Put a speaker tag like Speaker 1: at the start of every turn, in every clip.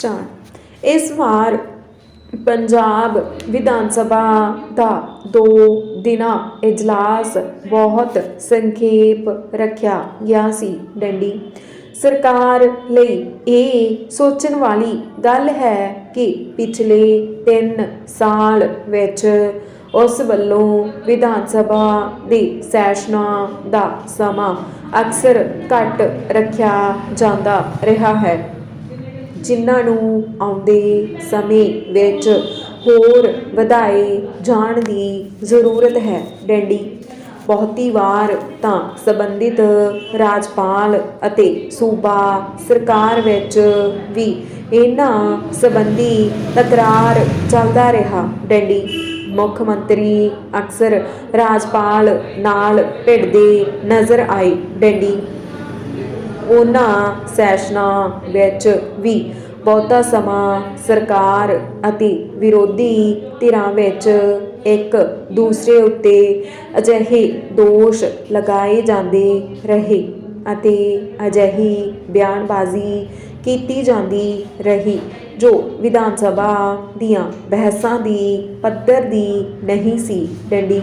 Speaker 1: Start ਇਸ ਵਾਰ ਪੰਜਾਬ ਵਿਧਾਨ ਸਭਾ ਦਾ ਦੋ ਦਿਨਾਂ ਇਜਲਾਸ ਬਹੁਤ ਸੰਖੇਪ ਰੱਖਿਆ ਗਿਆ ਸੀ ਡੰਡੀ। ਸਰਕਾਰ ਲਈ ਇਹ ਸੋਚਣ ਵਾਲੀ ਗੱਲ ਹੈ ਕਿ ਪਿਛਲੇ 3 ਸਾਲ ਵਿੱਚ ਉਸ ਵੱਲੋਂ ਵਿਧਾਨ ਸਭਾ ਦੇ ਸੈਸ਼ਨਾਂ ਦਾ ਸਮਾਂ ਅਕਸਰ ਘੱਟ ਰੱਖਿਆ ਜਾਂਦਾ ਰਿਹਾ ਹੈ। ਜਿਨ੍ਹਾਂ ਨੂੰ ਆਉਂਦੇ ਸਮੇਂ ਵਿੱਚ ਹੋਰ ਵਧਾਏ ਜਾਣ ਦੀ ਜ਼ਰੂਰਤ ਹੈ। ਡੈਂਡੀ, ਬਹੁਤੀ ਵਾਰ ਤਾਂ ਸੰਬੰਧਿਤ ਰਾਜਪਾਲ ਅਤੇ ਸੂਬਾ ਸਰਕਾਰ ਵਿੱਚ ਵੀ ਇਹਨਾਂ ਸੰਬੰਧੀ ਤਕਰਾਰ ਚੱਲਦਾ ਰਿਹਾ। ਡੈਂਡੀ, ਮੁੱਖ ਮੰਤਰੀ ਅਕਸਰ ਰਾਜਪਾਲ ਨਾਲ ਭਿੜਦੇ ਨਜ਼ਰ ਆਏ। ਡੈਂਡੀ ਉਹਨਾਂ ਸੈਸ਼ਨਾਂ ਵਿੱਚ ਵੀ ਬਹੁਤਾ ਸਮਾਂ ਸਰਕਾਰ ਅਤੇ ਵਿਰੋਧੀ ਧਿਰਾਂ ਵਿੱਚ ਇੱਕ ਦੂਸਰੇ ਉੱਤੇ ਅਜਿਹੇ ਦੋਸ਼ ਲਗਾਏ ਜਾਂਦੇ ਰਹੇ ਅਤੇ ਅਜਿਹੀ ਬਿਆਨਬਾਜ਼ੀ ਕੀਤੀ ਜਾਂਦੀ ਰਹੀ, ਜੋ ਵਿਧਾਨ ਸਭਾ ਦੀਆਂ ਬਹਿਸਾਂ ਦੀ ਪੱਧਰ ਦੀ ਨਹੀਂ ਸੀ ਡੰਡੀ।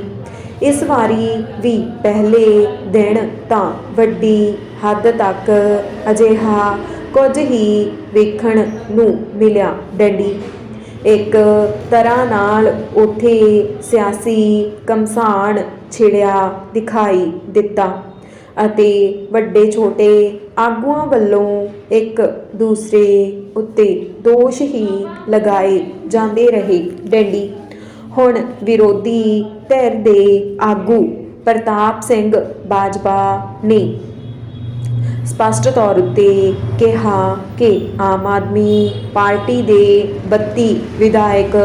Speaker 1: ਇਸ ਵਾਰੀ ਵੀ ਪਹਿਲੇ ਦਿਨ ਤਾਂ ਵੱਡੀ ਹੱਦ ਤੱਕ ਅਜਿਹਾ ਕੁਝ ਹੀ ਵੇਖਣ ਨੂੰ ਮਿਲਿਆ ਡੰਡੀ। ਇੱਕ ਤਰ੍ਹਾਂ ਨਾਲ ਉਥੇ ਸਿਆਸੀ ਕਮਸਾਨ ਛਿੜਿਆ ਦਿਖਾਈ ਦਿੱਤਾ ਅਤੇ ਵੱਡੇ ਛੋਟੇ ਆਗੂਆਂ ਵੱਲੋਂ ਇੱਕ ਦੂਸਰੇ ਉੱਤੇ ਦੋਸ਼ ਹੀ ਲਗਾਏ ਜਾਂਦੇ ਰਹੇ। ਡੰਡੀ ਹੁਣ ਵਿਰੋਧੀ ਧਿਰ ਦੇ ਆਗੂ ਪ੍ਰਤਾਪ ਸਿੰਘ ਬਾਜਵਾ ਨੇ ਸਪਸ਼ਟ ਤੌਰ ਉੱਤੇ ਕਿਹਾ ਕਿ ਆਮ ਆਦਮੀ ਪਾਰਟੀ ਦੇ 32 ਵਿਧਾਇਕ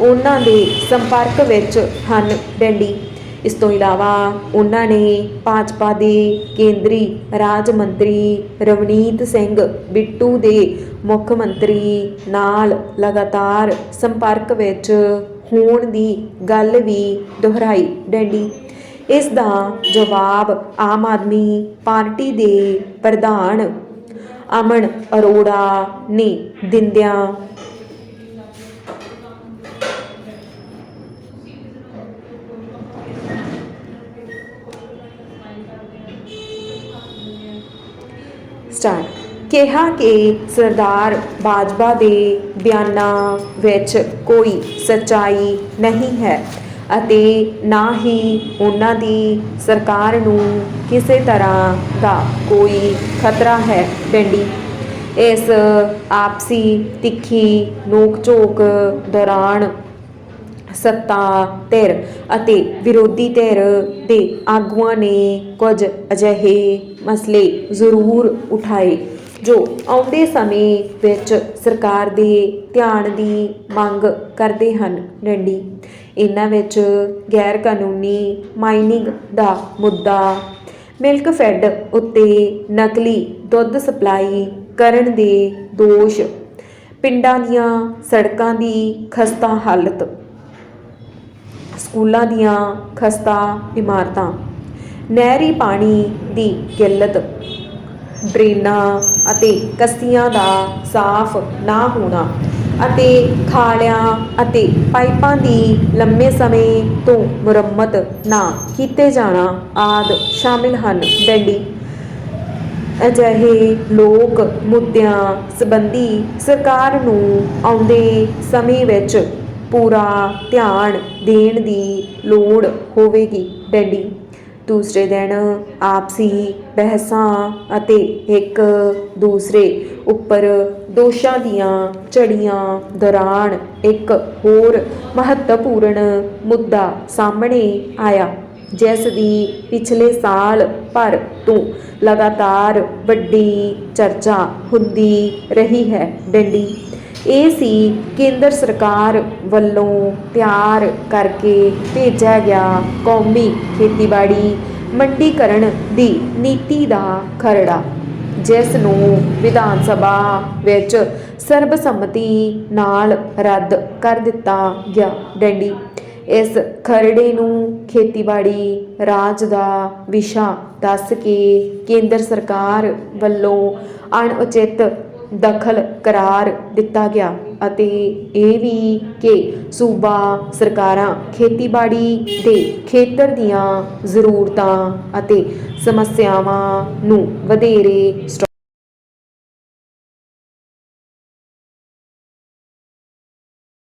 Speaker 1: ਉਹਨਾਂ ਦੇ ਸੰਪਰਕ ਵਿੱਚ ਹਨ ਡੰਡੀ। ਇਸ ਤੋਂ ਇਲਾਵਾ ਉਹਨਾਂ ਨੇ ਭਾਜਪਾ ਦੇ ਕੇਂਦਰੀ ਰਾਜ ਮੰਤਰੀ ਰਵਨੀਤ ਸਿੰਘ ਬਿੱਟੂ ਦੇ ਮੁੱਖ ਮੰਤਰੀ ਨਾਲ ਲਗਾਤਾਰ ਸੰਪਰਕ ਵਿੱਚ ਹੋਣ ਦੀ ਗੱਲ ਵੀ ਦੁਹਰਾਈ ਡੰਡੀ। ਇਸ ਦਾ ਜਵਾਬ ਆਮ ਆਦਮੀ ਪਾਰਟੀ ਦੇ ਪ੍ਰਧਾਨ ਅਮਨ ਅਰੋੜਾ ਨੇ ਦਿੰਦਿਆਂ ਸਟਾਰਟ ਕਿਹਾ ਕਿ ਸਰਦਾਰ ਬਾਜਵਾ ਦੇ ਬਿਆਨਾਂ ਵਿੱਚ ਕੋਈ ਸੱਚਾਈ ਨਹੀਂ ਹੈ ਅਤੇ ਨਾ ਹੀ ਉਹਨਾਂ ਦੀ ਸਰਕਾਰ ਨੂੰ ਕਿਸੇ ਤਰ੍ਹਾਂ ਦਾ ਕੋਈ ਖਤਰਾ ਹੈ ਡੰਡੀ। ਇਸ ਆਪਸੀ ਤਿੱਖੀ ਨੋਕ-ਝੋਕ ਦੌਰਾਨ ਸੱਤਾ ਧਿਰ ਅਤੇ ਵਿਰੋਧੀ ਧਿਰ ਦੇ ਆਗੂਆਂ ਨੇ ਕੁਝ ਅਜਿਹੇ ਮਸਲੇ ਜ਼ਰੂਰ ਉਠਾਏ, ਜੋ ਆਉਂਦੇ ਸਮੇਂ ਵਿੱਚ ਸਰਕਾਰ ਦੇ ਧਿਆਨ ਦੀ ਮੰਗ ਕਰਦੇ ਹਨ। ਡੰਡੀ, ਇਹਨਾਂ ਵਿੱਚ ਗੈਰ ਕਾਨੂੰਨੀ ਮਾਈਨਿੰਗ ਦਾ ਮੁੱਦਾ, ਮਿਲਕ ਫੈਡ ਉੱਤੇ ਨਕਲੀ ਦੁੱਧ ਸਪਲਾਈ ਕਰਨ ਦੇ ਦੋਸ਼, ਪਿੰਡਾਂ ਦੀਆਂ ਸੜਕਾਂ ਦੀ ਖਸਤਾ ਹਾਲਤ। ਸਕੂਲਾਂ ਦੀਆਂ ਖਸਤਾ ਇਮਾਰਤਾਂ, ਨਹਿਰੀ ਪਾਣੀ ਦੀ ਕਿੱਲਤ, ਡਰੇਨਾਂ ਅਤੇ ਕਸਤੀਆਂ ਦਾ ਸਾਫ਼ ਨਾ ਹੋਣਾ ਅਤੇ ਖਾਲਿਆਂ ਅਤੇ ਪਾਈਪਾਂ ਦੀ ਲੰਮੇ ਸਮੇਂ ਤੋਂ ਮੁਰੰਮਤ ਨਾ ਕੀਤੇ ਜਾਣਾ ਆਦ ਸ਼ਾਮਿਲ ਹਨ। ਡੰਡੀ। ਅਜਿਹੇ ਲੋਕ ਮੁੱਦਿਆਂ ਸੰਬੰਧੀ ਸਰਕਾਰ ਨੂੰ ਆਉਂਦੇ ਸਮੇਂ ਵਿੱਚ ਪੂਰਾ ਧਿਆਨ ਦੇਣ ਦੀ ਲੋੜ ਹੋਵੇਗੀ। ਡੰਡੀ, ਦੂਸਰੇ ਦਿਨ ਆਪਸੀ ਬਹਿਸਾਂ ਅਤੇ ਇੱਕ ਦੂਸਰੇ ਉੱਪਰ ਦੋਸ਼ਾਂ ਦੀਆਂ ਝੜੀਆਂ ਦੌਰਾਨ ਇੱਕ ਹੋਰ ਮਹੱਤਵਪੂਰਨ ਮੁੱਦਾ ਸਾਹਮਣੇ ਆਇਆ, ਜਿਸ ਦੀ ਪਿਛਲੇ ਸਾਲ ਭਰ ਤੋਂ ਲਗਾਤਾਰ ਵੱਡੀ ਚਰਚਾ ਹੁੰਦੀ ਰਹੀ ਹੈ। ਡੰਡੀ ਇਹ ਸੀ ਕੇਂਦਰ ਸਰਕਾਰ ਵੱਲੋਂ ਤਿਆਰ ਕਰਕੇ ਭੇਜਿਆ ਗਿਆ ਕੌਮੀ ਖੇਤੀਬਾੜੀ ਮੰਡੀਕਰਨ ਦੀ ਨੀਤੀ ਦਾ ਖਰੜਾ, ਜਿਸ ਨੂੰ ਵਿਧਾਨ ਸਭਾ ਵਿੱਚ ਸਰਬਸੰਮਤੀ ਨਾਲ ਰੱਦ ਕਰ ਦਿੱਤਾ ਗਿਆ। ਡੰਡੀ, ਇਸ ਖਰੜੇ ਨੂੰ ਖੇਤੀਬਾੜੀ ਰਾਜ ਦਾ ਵਿਸ਼ਾ ਦੱਸ ਕੇ ਕੇਂਦਰ ਸਰਕਾਰ ਵੱਲੋਂ ਅਣਉਚਿਤ ਦਖਲ ਕਰਾਰ ਦਿੱਤਾ ਗਿਆ ਅਤੇ ਇਹ ਵੀ ਕਿ ਸੂਬਾ ਸਰਕਾਰਾਂ ਖੇਤੀਬਾੜੀ ਦੇ ਖੇਤਰ ਦੀਆਂ ਜ਼ਰੂਰਤਾਂ ਅਤੇ ਸਮੱਸਿਆਵਾਂ ਨੂੰ ਵਧੇਰੇ ਸਟ੍ਰੋ-